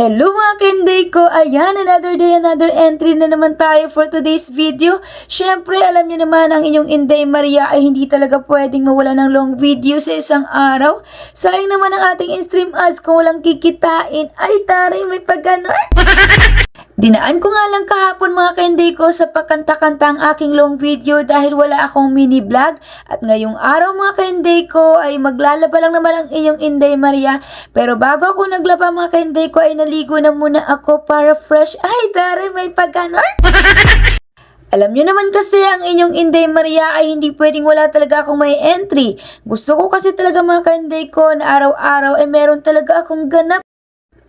Hello mga kenday ko! Ayan, another day, another entry na naman tayo for today's video. Syempre, alam niyo naman ang inyong Inday Maria ay hindi talaga pwedeng mawala ng long video sa isang araw. Sayang naman ang ating in-stream ads kung walang kikitain. Ay, taray, may pagganar! Dinaan ko nga lang kahapon mga kainday ko sa pagkanta-kanta ang aking long video dahil wala akong mini vlog. At ngayong araw mga kainday ko ay maglalaba lang naman ang inyong Inday Maria. Pero bago ako naglaba mga kainday ko ay naligo na muna ako para fresh. Ay dare may pagganar alam nyo naman kasi ang inyong Inday Maria ay hindi pwedeng wala talaga akong may entry. Gusto ko kasi talaga mga kainday ko na araw-araw ay meron talaga akong ganap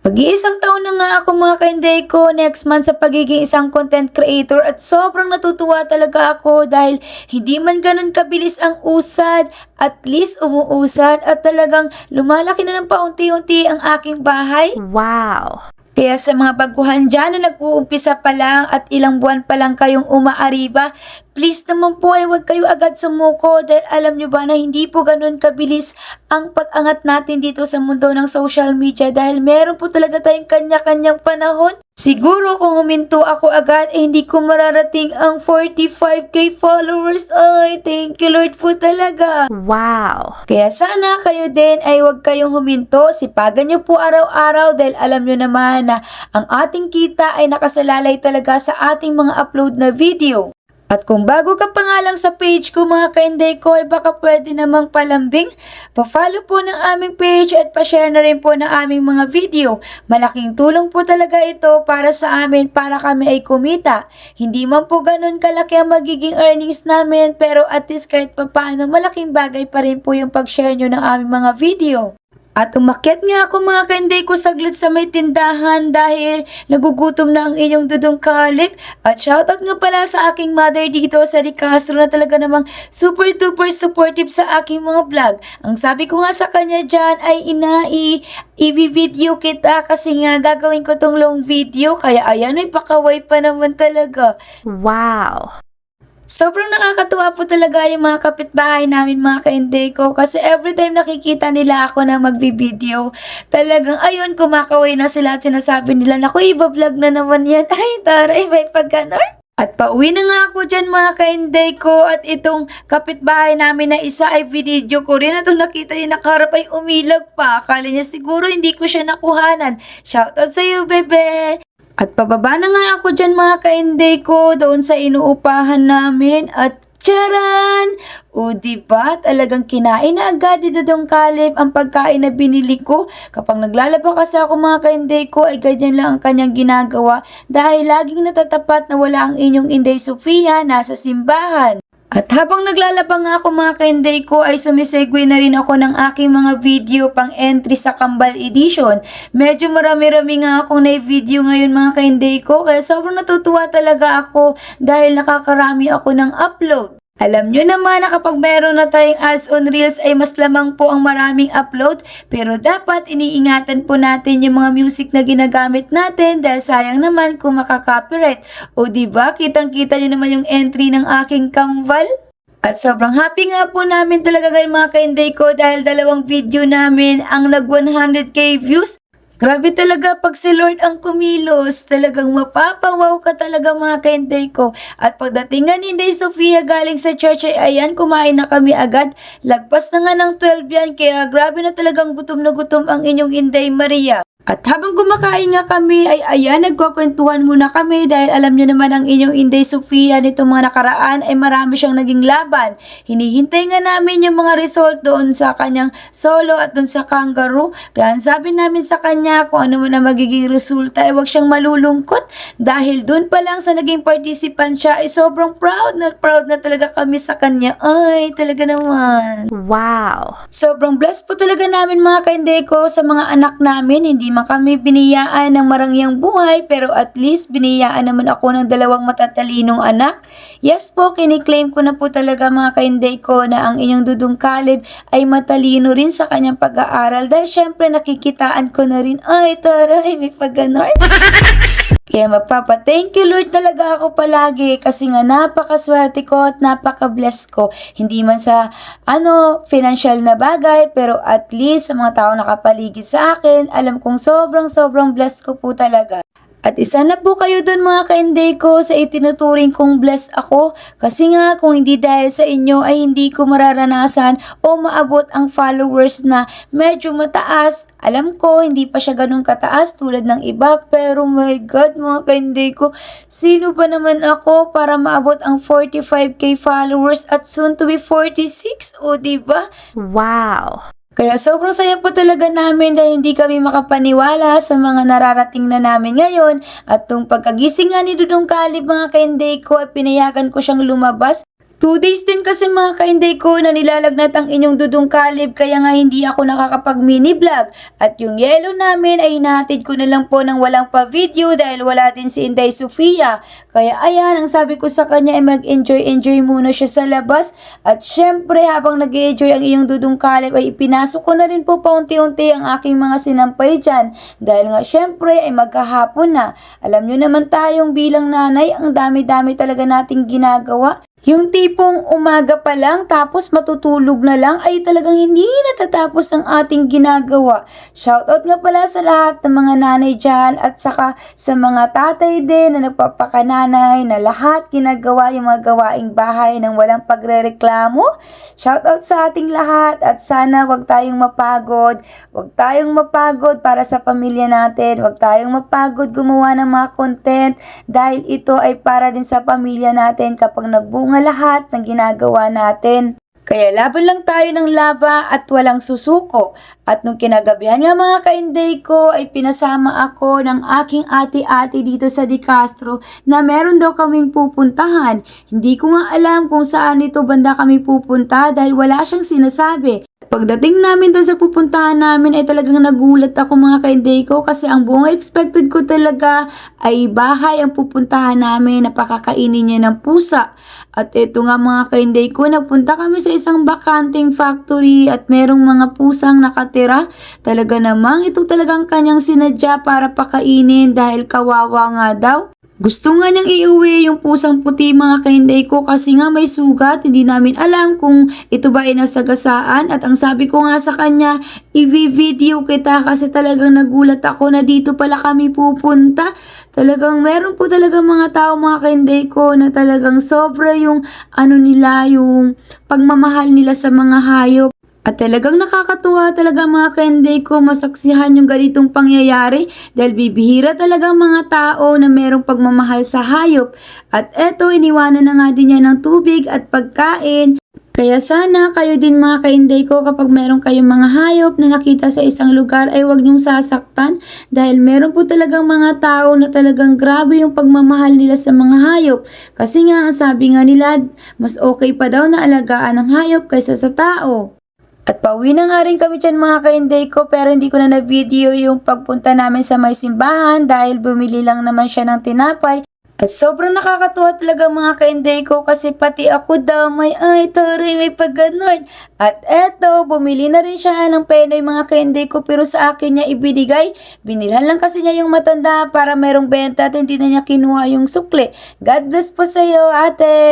mag-iisang taon na nga ako mga kainday ko next month sa pagiging isang content creator at sobrang natutuwa talaga ako dahil hindi man ganun kabilis ang usad, at least umuusad at talagang lumalaki na ng paunti-unti ang aking bahay. Wow. Kaya sa mga baguhan dyan na nag-uumpisa pa lang at ilang buwan pa lang kayong umaariba, please naman po ay huwag kayo agad sumuko dahil alam nyo ba na hindi po ganun kabilis ang pag-angat natin dito sa mundo ng social media dahil meron po talaga tayong kanya-kanyang panahon. Siguro kung huminto ako agad, eh, hindi ko mararating ang 45k followers. Ay, thank you Lord po talaga. Wow. Kaya sana kayo din ay huwag kayong huminto. Sipagan nyo po araw-araw dahil alam nyo naman na ang ating kita ay nakasalalay talaga sa ating mga upload na video. At kung bago ka pa nga lang sa page ko mga kainday ko ay baka pwede namang palambing, pa-follow po ng aming page at pa-share na rin po ng aming mga video. Malaking tulong po talaga ito para sa amin para kami ay kumita. Hindi man po ganun kalaki ang magiging earnings namin pero at least kahit papaano malaking bagay pa rin po yung pag-share nyo ng aming mga video. At umakyat nga ako mga kainday ko saglit sa may tindahan dahil nagugutom na ang inyong dudong kalip. At shoutout nga pala sa aking mother dito sa Di Castro na talaga namang super duper supportive sa aking mga vlog. Ang sabi ko nga sa kanya dyan ay inai, i-video kita kasi nga gagawin ko tong long video. Kaya ayan, may pakaway pa naman talaga. Wow. Sobrang nakakatuwa po talaga yung mga kapitbahay namin mga kainday ko kasi every time nakikita nila ako na magbibideo, talagang ayun kumakaway na sila at sinasabi nila, naku iba-vlog na naman yan. Ay taray, may pagganar. At pauwi na nga ako dyan mga kainday ko at itong kapitbahay namin na isa ay video ko rin at nakita niya nakaharap ay umilag pa. Akala niya siguro hindi ko siya nakuhanan. Shoutout sa iyo bebe! At pababa na nga ako dyan mga kainday ko doon sa inuupahan namin at Charan! O diba, talagang kinain na agad ni Dodong Kalib ang pagkain na binili ko. Kapag naglalaba kasi ako mga kainday ko ay ganyan lang ang kanyang ginagawa dahil laging natatapat na wala ang inyong Inday Sofia nasa simbahan. At habang naglalaba nga ako mga kainday ko ay sumisegue na rin ako ng aking mga video pang entry sa Kambal Edition. Medyo marami-rami nga akong na-video ngayon mga kainday ko kaya sobrang natutuwa talaga ako dahil nakakarami ako ng upload. Alam nyo naman na kapag meron na tayong ads on Reels ay mas lamang po ang maraming upload pero dapat iniingatan po natin yung mga music na ginagamit natin dahil sayang naman kung makaka-copyright. O ba kitang kita nyo naman yung entry ng aking Canval? At sobrang happy nga po namin talaga ngayon mga kainday ko dahil dalawang video namin ang nag 100k views. Grabe talaga pag si Lord ang kumilos, talagang mapapawaw ka talaga mga kainday ko. At pagdating nga ni Inday Sofia galing sa church ay ayan, kumain na kami agad. Lagpas na nga ng 12 yan, kaya grabe na talagang gutom na gutom ang inyong Inday Maria. At habang kumakain nga kami ay ayan, nagkukwentuhan muna kami dahil alam niyo naman ang inyong Inday Sofia nitong mga nakaraan ay marami siyang naging laban. Hinihintay nga namin yung mga result doon sa kanyang solo at doon sa kangaroo. Kaya sabi namin sa kanya kung ano man ang magiging resulta ay huwag siyang malulungkot dahil doon pa lang sa naging participant siya ay sobrang proud na proud na talaga kami sa kanya. Ay, talaga naman. Wow. Sobrang blessed po talaga namin mga kainday ko sa mga anak namin. Hindi man kami biniyaan ng marangyang buhay pero at least biniyaan naman ako ng dalawang matatalinong anak. Yes po, kiniklaim ko na po talaga mga kainday ko na ang inyong dudong kalib ay matalino rin sa kanyang pag-aaral dahil syempre nakikitaan ko na rin, ay taray, may pagganar. Kaya magpapa-thank you Lord talaga ako palagi kasi nga napakaswerte ko at napaka-bless ko. Hindi man sa ano, financial na bagay pero at least sa mga tao nakapaligid sa akin, alam kong sobrang sobrang blessed ko po talaga. At isa na po kayo doon mga kainday ko sa itinuturing kong bless ako kasi nga kung hindi dahil sa inyo ay hindi ko mararanasan o maabot ang followers na medyo mataas. Alam ko hindi pa siya ganun kataas tulad ng iba pero my God mga kainday ko sino ba naman ako para maabot ang 45k followers at soon to be 46 o diba? Wow. Kaya sobrang saya po talaga namin dahil hindi kami makapaniwala sa mga nararating na namin ngayon at tung pagkagising nga ni Dudong Kalib mga kainday ko ay pinayagan ko siyang lumabas. Two days din kasi mga kainday ko na nilalagnat ang inyong dudong kalib kaya nga hindi ako nakakapag mini vlog. At yung yellow namin ay hinahatid ko na lang po ng walang pa video dahil wala din si Inday Sofia. Kaya ayan, ang sabi ko sa kanya ay mag-enjoy-enjoy muna siya sa labas. At syempre habang nag enjoy ang iyong dudong kalib ay ipinasok ko na rin po paunti-unti ang aking mga sinampay dyan. Dahil nga syempre ay magkahapon na. Alam nyo naman tayong bilang nanay, ang dami-dami talaga nating ginagawa. Yung tipong umaga pa lang tapos matutulog na lang ay talagang hindi natatapos ang ating ginagawa. Shoutout nga pala sa lahat ng mga nanay dyan at saka sa mga tatay din na nagpapakananay na lahat ginagawa yung mga gawaing bahay ng walang pagrereklamo. Shoutout sa ating lahat at sana wag tayong mapagod. Wag tayong mapagod para sa pamilya natin. Wag tayong mapagod gumawa ng mga content dahil ito ay para din sa pamilya natin kapag nagbunga nga lahat ng ginagawa natin. Kaya laban lang tayo ng laba at walang susuko. At nung kinagabihan nga mga kainday ko ay pinasama ako ng aking ate-ate dito sa Di Castro na meron daw kaming pupuntahan. Hindi ko nga alam kung saan ito banda kami pupunta dahil wala siyang sinasabi. Pagdating namin doon sa pupuntahan namin ay talagang nagulat ako mga kainday ko kasi ang buong expected ko talaga ay bahay ang pupuntahan namin na pakakainin niya ng pusa. At ito nga mga kainday ko, nagpunta kami sa isang bakanting factory at merong mga pusang nakatira. Talaga namang ito talagang kanyang sinadya para pakainin dahil kawawa nga daw. Gusto nga niyang iuwi yung pusang puti mga kahinday ko kasi nga may sugat. Hindi namin alam kung ito ba ay nasagasaan. At ang sabi ko nga sa kanya, i-video kita kasi talagang nagulat ako na dito pala kami pupunta. Talagang meron po talaga mga tao mga kahinday ko na talagang sobra yung ano nila, yung pagmamahal nila sa mga hayop. At talagang nakakatuwa talaga mga kainday ko masaksihan yung ganitong pangyayari dahil bibihira talaga mga tao na merong pagmamahal sa hayop. At eto, iniwanan na nga din niya ng tubig at pagkain. Kaya sana kayo din mga kainday ko kapag meron kayong mga hayop na nakita sa isang lugar ay huwag niyong sasaktan dahil meron po talagang mga tao na talagang grabe yung pagmamahal nila sa mga hayop. Kasi nga ang sabi nga nila mas okay pa daw na alagaan ng hayop kaysa sa tao. At pauwi na nga rin kami dyan mga kainday ko pero hindi ko na na-video yung pagpunta namin sa may simbahan dahil bumili lang naman siya ng tinapay. At sobrang nakakatuwa talaga mga kainday ko kasi pati ako daw may ay taray may pagganon. At eto, bumili na rin siya ng penay mga kainday ko pero sa akin niya ibinigay. Binilhan lang kasi niya yung matanda para merong benta at hindi na niya kinuha yung sukle. God bless po sa iyo ate!